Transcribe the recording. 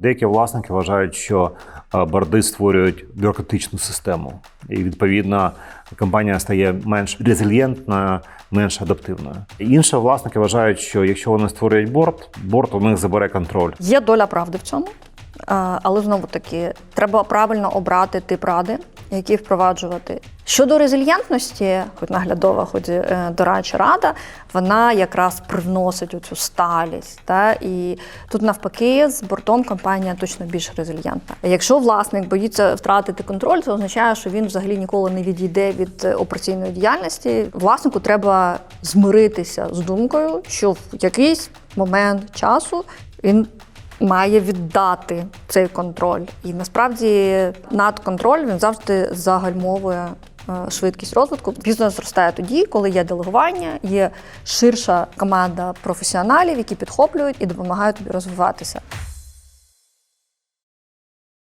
Деякі власники вважають, що е, борди створюють бюрократичну систему, і відповідно компанія стає менш резильєнтною, менш адаптивною. Інші власники вважають, що якщо вони створюють борт, борт у них забере контроль. Є доля правди в цьому, але знову таки треба правильно обрати тип ради, які впроваджувати. Щодо резильєнтності, хоч наглядова, хоч е, дорадча рада, вона якраз привносить оцю сталість. Та? І тут навпаки з бортом компанія точно більш резильєнтна. Якщо власник боїться втратити контроль, це означає, що він взагалі ніколи не відійде від е, операційної діяльності. Власнику треба змиритися з думкою, що в якийсь момент часу він має віддати цей контроль. І насправді надконтроль він завжди загальмовує е, швидкість розвитку. Бізнес зростає тоді, коли є делегування, є ширша команда професіоналів, які підхоплюють і допомагають тобі розвиватися.